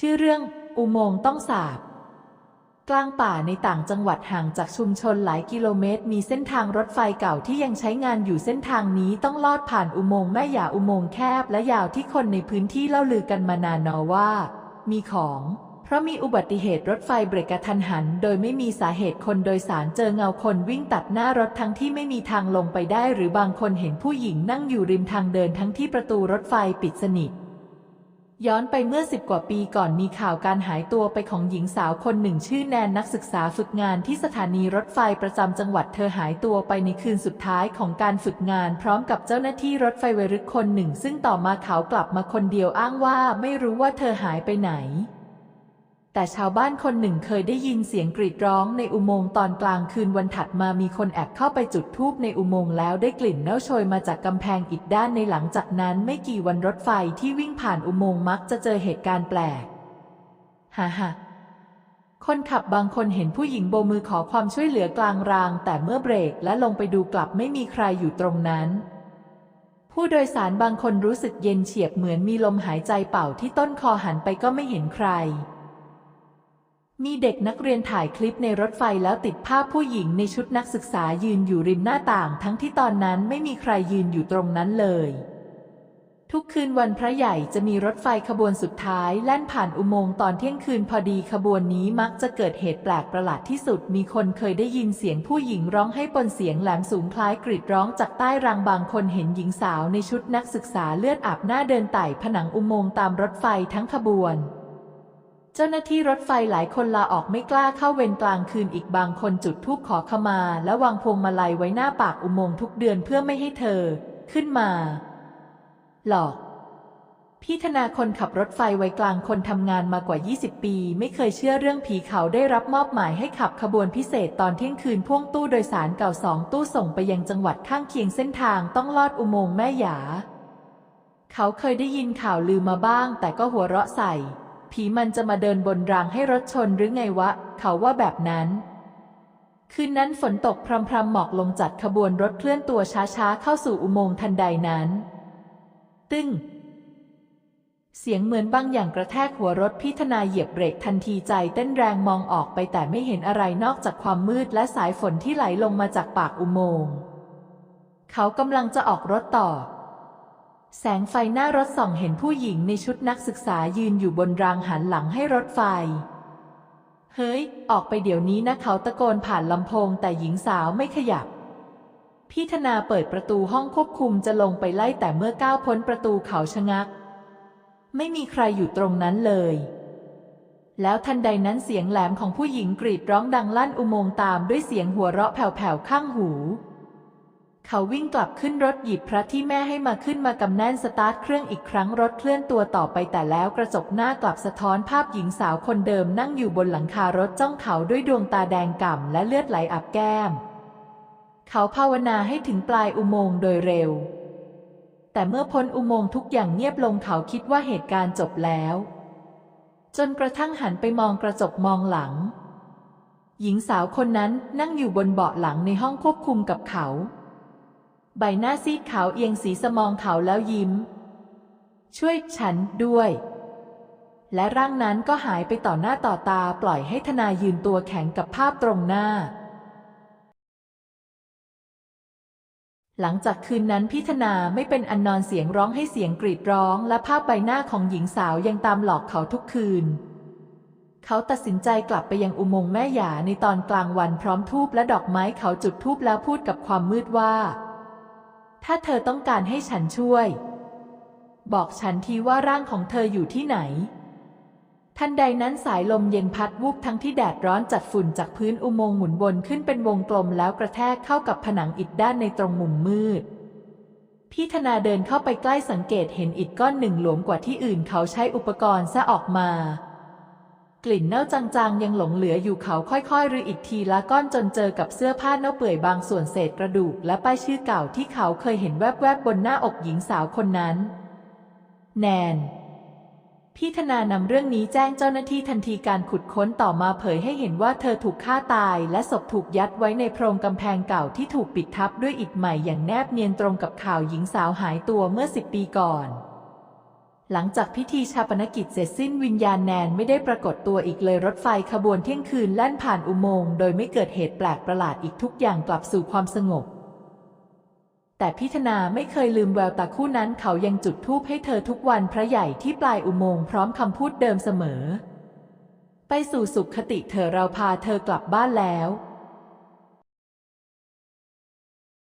ชื่อเรื่อง อุโมงค์ต้องสาบ กลางป่าในต่างจังหวัดห่างจากชุมชนหลายกิโลเมตร มีเส้นทางรถไฟเก่าที่ยังใช้งานอยู่เส้นทางนี้ต้องลอดผ่านอุโมงค์แม่หยาอุโมงค์แคบและยาวที่คนในพื้นที่เล่าลือกันมานานนอว่า มีของ เพราะมีอุบัติเหตุรถไฟเบรกกระทันหัน โดยไม่มีสาเหตุคนโดยสารเจอเงาคนวิ่งตัดหน้ารถทั้งที่ไม่มีทางลงไปได้ หรือบางคนเห็นผู้หญิงนั่งอยู่ริมทางเดินทั้งที่ประตูรถไฟปิดสนิท ย้อนไปเมื่อสิบกว่าปีก่อนมีข่าวการหายตัวไปของหญิงสาวคนหนึ่งชื่อแนนนักศึกษาฝึกงานที่สถานีรถไฟประจำจังหวัดเธอหายตัวไปในคืนสุดท้ายของการฝึกงานพร้อมกับเจ้าหน้าที่รถไฟเวรึกคนหนึ่ง ซึ่งต่อมาเขากลับมาคนเดียวอ้างว่าไม่รู้ว่าเธอหายไปไหน แต่ชาวบ้านคนหนึ่งเคยได้ยินเสียงกรีดร้องในอุโมงค์ตอนกลางคืนวันถัดมามีคนแอบเข้าไปจุดธูปในอุโมงค์แล้วได้กลิ่นเน่าโชยมาจากกำแพงอิฐด้านในหลังจากนั้นไม่กี่วันรถไฟที่วิ่งผ่านอุโมงค์มักจะเจอเหตุการณ์แปลกฮ่าฮ่าคนขับบางคนเห็นผู้หญิงโบมือขอความช่วยเหลือกลางราง แต่เมื่อเบรกและลงไปดูกลับไม่มีใครอยู่ตรงนั้น ผู้โดยสารบางคนรู้สึกเย็นเฉียบเหมือนมีลมหายใจเป่าที่ต้นคอหันไปก็ไม่เห็นใคร มีเด็กนักเรียนถ่ายคลิปในรถไฟแล้วติดภาพผู้หญิงในชุดนักศึกษายืนอยู่ริมหน้าต่าง ทั้งที่ตอนนั้นไม่มีใครยืนอยู่ตรงนั้นเลย ทุกคืนวันพระใหญ่จะมีรถไฟขบวนสุดท้าย แล่นผ่านอุโมงค์ตอนเที่ยงคืนพอดีขบวนนี้มักจะเกิดเหตุแปลกประหลาดที่สุด มีคนเคยได้ยินเสียงผู้หญิงร้องให้ปนเสียงแหลมสูงคล้ายกรีดร้องจากใต้รางบางคนเห็นหญิงสาวในชุดนักศึกษาเลือดอาบหน้าเดินไต่ผนังอุโมงค์ตามรถไฟทั้งขบวน เจ้าหน้าที่รถไฟหลายคนลาออกไม่กล้าเข้าเวรกลางคืนอีกบางคนจุดธูปขอขมา และวางพวงมาลัยไว้หน้าปากอุโมงค์ทุกเดือนเพื่อไม่ให้เธอ ขึ้นมา หลอกพี่ธนาคนขับรถไฟวัยกลางคนทำงานมากว่า 20 ปี ไม่เคยเชื่อเรื่องผีเขาได้รับมอบหมายให้ขับขบวนพิเศษตอนเที่ยงคืนพ่วงตู้โดยสารเก่าสองตู้ส่งไปยังจังหวัดข้างเคียงเส้นทางต้องลอดอุโมงค์แม่หยา เขาเคยได้ยินข่าวลือมาบ้าง แต่ก็หัวเราะใส่ ผีมันจะมาเดินบนรางให้รถชนหรือไงวะ เขาว่าแบบนั้น คืนนั้นฝนตกพรำๆหมอกลงจัดขบวนรถเคลื่อนตัวช้าๆ เข้าสู่อุโมงค์ทันใดนั้น ตึ้ง เสียงเหมือนบางอย่างกระแทกหัวรถพี่ธนาเหยียบเบรกทันทีใจเต้นแรงมองออกไปแต่ไม่เห็นอะไรนอกจากความมืดและสายฝนที่ไหลลงมาจากปากอุโมงค์เขากำลังจะออกรถต่อ แสงไฟหน้ารถส่องเห็นผู้หญิงในชุดนักศึกษายืนอยู่บนรางหันหลังให้รถไฟ เฮ้ย ออกไปเดี๋ยวนี้นะเขาตะโกนผ่านลำโพงแต่หญิงสาวไม่ขยับ พี่ธนาเปิดประตูห้องควบคุมจะลงไปไล่แต่เมื่อก้าวพ้นประตูเขาชะงัก ไม่มีใครอยู่ตรงนั้นเลย แล้วทันใดนั้นเสียงแหลมของผู้หญิงกรีดร้องดังลั่นอุโมงค์ตามด้วยเสียงหัวเราะแผ่วๆข้างหู เขาวิ่งกลับขึ้นรถหยิบพระที่แม่ให้มาขึ้นมากำแน่นสตาร์ทเครื่องอีกครั้งรถเคลื่อนตัวต่อไปแต่แล้วกระจกหน้ากลับสะท้อนภาพหญิงสาวคนเดิมนั่งอยู่บนหลังคารถจ้องเขาด้วยดวงตาแดงก่ำและเลือดไหลอาบแก้ม เขาภาวนาให้ถึงปลายอุโมงค์โดยเร็ว แต่เมื่อพ้นอุโมงค์ทุกอย่างเงียบลงเขาคิดว่าเหตุการณ์จบแล้ว จนกระทั่งหันไปมองกระจกมองหลัง หญิงสาวคนนั้นนั่งอยู่บนเบาะหลังในห้องควบคุมกับเขา ใบหน้าซีดขาวเอียงสีสมองขาวแล้วยิ้ม ช่วยฉันด้วย และร่างนั้นก็หายไปต่อหน้าต่อตาปล่อยให้ธนายืนตัวแข็งกับภาพตรงหน้า หลังจากคืนนั้นพิธนาไม่เป็นอันนอนเสียงร้องให้เสียงกรีดร้อง และภาพใบหน้าของหญิงสาวยังตามหลอกเขาทุกคืนเขาตัดสินใจกลับไปยังอุโมงค์แม่หยาในตอนกลางวันพร้อมทูบและดอกไม้เขาจุดทูบแล้วพูดกับความมืดว่า ถ้าเธอต้องการให้ฉันช่วย บอกฉันทีว่าร่างของเธออยู่ที่ไหน ทันใดนั้นสายลมเย็นพัดวูบทั้งที่แดดร้อนจัดฝุ่นจากพื้นอุโมงค์หมุนวนขึ้นเป็นวงกลมแล้วกระแทกเข้ากับผนังอิฐด้านในตรงมุมมืดพี่ธนาเดินเข้าไปใกล้สังเกตเห็นอิฐก้อนหนึ่งหลวมกว่าที่อื่นเขาใช้อุปกรณ์ซะออกมา กลิ่นเน่าจางๆ ยังหลงเหลืออยู่เขาค่อยๆรื้ออิฐทีละก้อนจนเจอกับเสื้อผ้าเน่าเปื่อยบางส่วนเศษกระดูก และป้ายชื่อเก่าที่เขาเคยเห็นแวบๆบนหน้าอกหญิงสาวคนนั้น แนนพี่ธนานำเรื่องนี้แจ้งเจ้าหน้าที่ทันทีการขุดค้นต่อมาเผยให้เห็นว่าเธอถูกฆ่าตายและศพถูกยัดไว้ในโพรงกำแพงเก่าที่ถูกปิดทับด้วยอิฐใหม่อย่างแนบเนียนตรงกับข่าวหญิงสาวหายตัวเมื่อสิบปีก่อน หลังจากพิธีชาปนกิจเสร็จสิ้นวิญญาณแนนไม่ได้ปรากฏตัวอีกเลยรถไฟขบวนเที่ยงคืนแล่นผ่านอุโมงค์โดยไม่เกิดเหตุแปลกประหลาดอีกทุกอย่างกลับสู่ความสงบ แต่พิธนาไม่เคยลืมแววตาคู่นั้นเขายังจุดธูปให้เธอทุกวันพระใหญ่ที่ปลายอุโมงค์พร้อมคำพูดเดิมเสมอ ไปสู่สุขคติเธอเราพาเธอกลับบ้านแล้ว